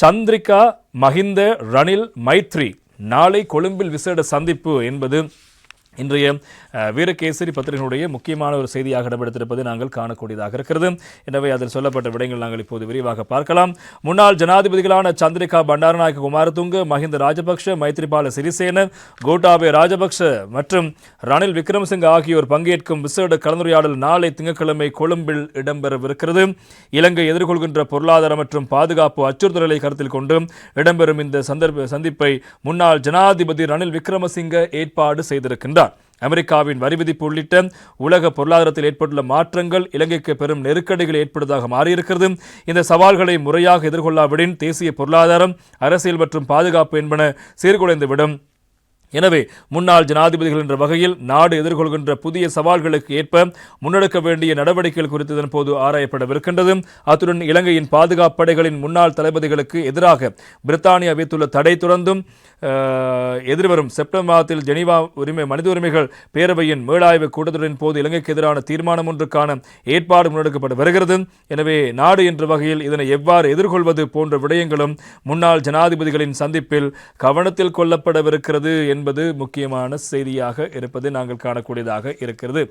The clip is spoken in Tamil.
சந்திரிகா மஹிந்த ரணில் மைத்ரி. நாளை கொழும்பில் விசேட சந்திப்பு என்பது இன்றைய வீரகேசரி பத்திரிகையினுடைய முக்கியமான ஒரு செய்தியாக இடம்பெடுத்திருப்பதை நாங்கள் காணக்கூடியதாக இருக்கிறது. எனவே அதில் சொல்லப்பட்ட விடயங்கள் நாங்கள் இப்போது விரிவாக பார்க்கலாம். முன்னாள் ஜனாதிபதிகளான சந்திரிகா பண்டாரநாயக்க குமாரதுங்க மஹிந்த ராஜபக்ஷ மைத்ரிபால சிறிசேன கோட்டாபே ராஜபக்ஷ மற்றும் ரணில் விக்ரமசிங்க ஆகியோர் பங்கேற்கும் விசேட கலந்துரையாடல் நாளை திங்கட்கிழமை கொழும்பில் இடம்பெறவிருக்கிறது. இலங்கை எதிர்கொள்கின்ற பொருளாதார மற்றும் பாதுகாப்பு அச்சுறுத்தல்களை கருத்தில் கொண்டு இடம்பெறும் இந்த சந்தர்ப்ப சந்திப்பை முன்னாள் ஜனாதிபதி ரணில் விக்ரமசிங்க ஏற்பாடு செய்திருக்கின்றார். அமெரிக்காவின் வரி விதிப்பு உள்ளிட்ட உலக பொருளாதாரத்தில் ஏற்பட்டுள்ள மாற்றங்கள் இலங்கைக்கு பெரும் நெருக்கடிகள் ஏற்படுவதாக மாறியிருக்கிறது. இந்த சவால்களை முறையாக எதிர்கொள்ளாவிடின் தேசிய பொருளாதாரம் அரசியல் மற்றும் பாதுகாப்பு என்பன சீர்குலைந்துவிடும். எனவே முன்னாள் ஜனாதிபதிகள் என்ற வகையில் நாடு எதிர்கொள்கின்ற புதிய சவால்களுக்கு ஏற்ப முன்னெடுக்க வேண்டிய நடவடிக்கைகள் குறித்து இதன் ஆராயப்படவிருக்கின்றது. அத்துடன் இலங்கையின் பாதுகாப்பு படைகளின் முன்னாள் தளபதிகளுக்கு எதிராக பிரித்தானியா வைத்துள்ள தடை தொடர்ந்தும் எதிர்வரும் செப்டம்பர் மாதத்தில் ஜெனீவா உரிமை மனித உரிமைகள் பேரவையின் மேலாய்வு கூட்டத்தொடரின் போது இலங்கைக்கு எதிரான தீர்மானம் ஒன்றுக்கான ஏற்பாடு முன்னெடுக்கப்பட்டு வருகிறது. எனவே நாடு என்ற வகையில் இதனை எவ்வாறு எதிர்கொள்வது போன்ற விடயங்களும் முன்னாள் ஜனாதிபதிகளின் சந்திப்பில் கவனத்தில் கொள்ளப்படவிருக்கிறது என்பது முக்கியமான செய்தியாக இருப்பது நாங்கள் காணக்கூடியதாக இருக்கிறது.